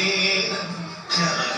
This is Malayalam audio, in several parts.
need.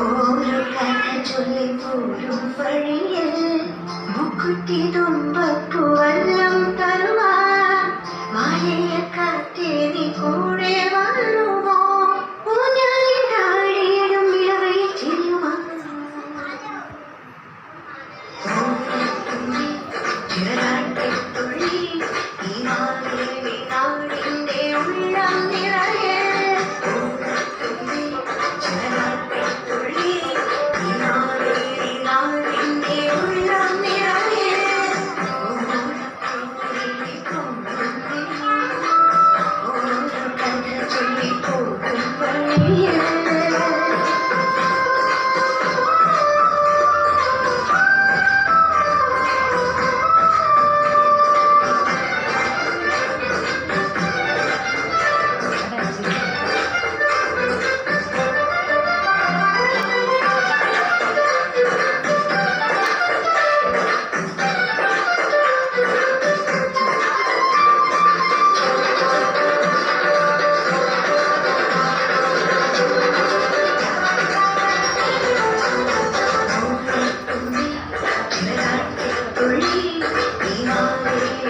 ഓരോ കഥ ചൊല്ലി പോരും വഴിയിൽ മുക്കുത്തി തുമ്പക്കുവെല്ലാം തരുമാ മായയെ കാത്തി നീ കൂടെ വാഴുമോ ഊഞ്ഞാലിടാടിയിടും ഇളവയിൽ ചെയ്യുമോ ചിറാട്ട know